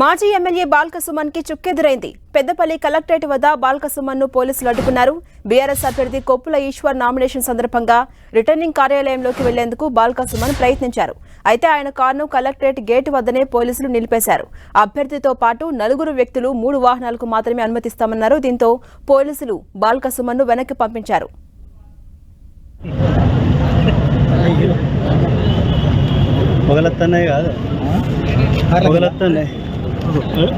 మాజీ ఎమ్మెల్యే బాల్క సుమన్కి చుక్కెదురైంది. పెద్దపల్లి కలెక్టరేట్ వద్ద బాల్క సుమన్ను పోలీసులు అడ్డుకున్నారు. బీఆర్ఎస్ అభ్యర్థి కొప్పుల ఈశ్వర్ నామినేషన్ సందర్భంగా రిటర్నింగ్ కార్యాలయంలోకి వెళ్ళేందుకు బాల్క సుమన్ ప్రయత్నించారు. అయితే ఆయన కారును కలెక్టరేట్ గేటు వద్దనే పోలీసులు నిలిపేశారు. అభ్యర్థితో పాటు నలుగురు వ్యక్తులు మూడు వాహనాలకు మాత్రమే అనుమతిస్తామన్నారు. దీంతో పోలీసులు బాల్క సుమన్ను వెనక్కి పంపించారు. కాదు. పొగలత్తన్నాయి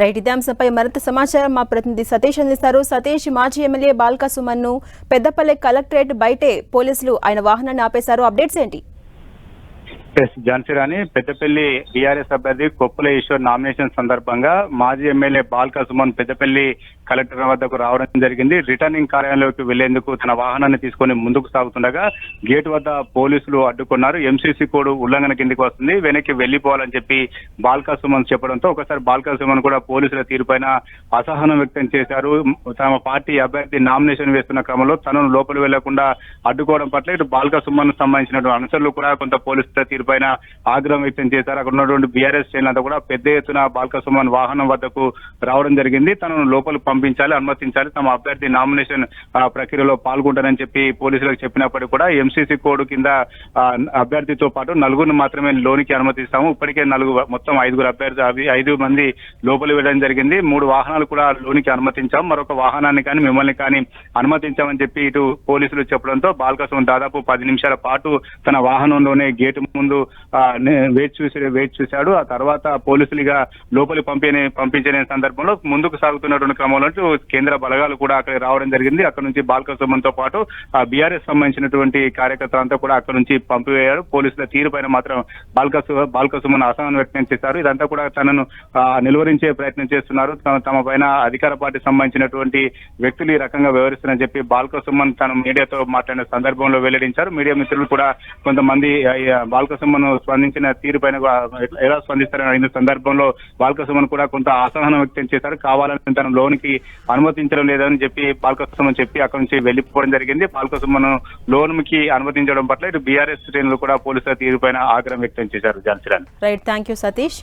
రైట్ ఇదే అంశంపై మరింత సమాచారం మా ప్రతినిధి సతీష్ అందిస్తారు. సతీష్ మాజీ ఎమ్మెల్యే బాల్కా సుమన్ను పెద్దపల్లి కలెక్టరేట్ బయటే పోలీసులు ఆయన వాహనాన్ని ఆపేశారు. అప్డేట్స్ ఏంటి? ఎస్ ఝాన్సీరాణి పెద్దపల్లి బీఆర్ఎస్ అభ్యర్థి కొప్పుల ఈశ్వర్ నామినేషన్ సందర్భంగా మాజీ ఎమ్మెల్యే బాల్క సుమన్ పెద్దపల్లి కలెక్టర్ వద్దకు రావడం జరిగింది. రిటర్నింగ్ కార్యాలయంలోకి వెళ్ళేందుకు తన వాహనాన్ని తీసుకొని ముందుకు సాగుతుండగా గేట్ వద్ద పోలీసులు అడ్డుకున్నారు. ఎంసీసీ కోడ్ ఉల్లంఘన కిందికి వస్తుంది. వెనక్కి వెళ్ళిపోవాలని చెప్పి బాల్క సుమన్ చెప్పడంతో ఒకసారి బాల్క సుమన్ కూడా పోలీసుల తీరుపైన అసహనం వ్యక్తం చేశారు. తమ పార్టీ అభ్యర్థి నామినేషన్ వేస్తున్న క్రమంలో తనను లోపలి వెళ్ళకుండా అడ్డుకోవడం పట్ల ఇటు బాల్క సుమన్ సంబంధించినటువంటి అనుసరులు కూడా కొంత పోలీసుల తీరుపైన ఆగ్రహం వ్యక్తం చేశారు. అక్కడ ఉన్నటువంటి బీఆర్ఎస్ శ్రేణులంతా కూడా పెద్ద ఎత్తున బాల్క సుమన్ వాహనం వద్దకు రావడం జరిగింది. తనను లోపల పంపించాలి అనుమతించాలి తమ అభ్యర్థి నామినేషన్ ప్రక్రియలో పాల్గొంటారని చెప్పి పోలీసులకు చెప్పినప్పటికీ కూడా ఎంసీసీ కోడ్ కింద అభ్యర్థితో పాటు నలుగురిని మాత్రమే లోనికి అనుమతిస్తాము. ఇప్పటికే నలుగురు మొత్తం ఐదుగురు అభ్యర్థి అవి ఐదు మంది లోపలి వెళ్ళడం జరిగింది. మూడు వాహనాలు కూడా లోనికి అనుమతించాం మరొక వాహనాన్ని కానీ మిమ్మల్ని కానీ అనుమతించామని చెప్పి ఇటు పోలీసులు చెప్పడంతో బాల్కసం దాదాపు పది నిమిషాల పాటు తన వాహనంలోనే గేటు ముందు వేచి చూసి వేచి చూశాడు. ఆ తర్వాత పోలీసులుగా లోపలి పంపిన పంపించిన సందర్భంలో ముందుకు సాగుతున్నటువంటి క్రమంలో కేంద్ర బలగాలు కూడా అక్కడ రావడం జరిగింది. అక్కడ నుంచి బాల్క సుమన్తో పాటు ఆ బీఆర్ఎస్ సంబంధించినటువంటి కార్యకర్తలంతా కూడా అక్కడ నుంచి పంపివేయారు. పోలీసుల తీరు పైన మాత్రం బాల్క బాల్క సుమన్ అసహనం వ్యక్తం చేశారు. ఇదంతా కూడా తనను ఆ, నిలువరించే ప్రయత్నం చేస్తున్నారు. తమ తమ పైన అధికార పార్టీ సంబంధించినటువంటి వ్యక్తులు ఈ రకంగా వ్యవహరిస్తున్నారని చెప్పి బాల్క సుమన్ తన మీడియాతో మాట్లాడిన సందర్భంలో వెల్లడించారు. మీడియా మిత్రులు కూడా కొంతమంది బాల్క సుమన్ స్పందించిన తీరు పైన ఎలా స్పందిస్తారని అడిగిన సందర్భంలో బాల్క సుమన్ కూడా కొంత అసహనం వ్యక్తం చేశారు. కావాలని తన లోనికి అనుమతించడం లేదని చెప్పి పాల్కొస్తామని చెప్పి అక్కడ నుంచి వెళ్ళిపోవడం జరిగింది. బాల్క లోన్కి అనుమతించడం పట్ల ఇటు బీఆర్ఎస్ శ్రేణులు కూడా పోలీసుల తీరు పైన ఆగ్రహం వ్యక్తం చేశారు జాన్సీరాన్ రైట్ థ్యాంక్ యూ సతీష్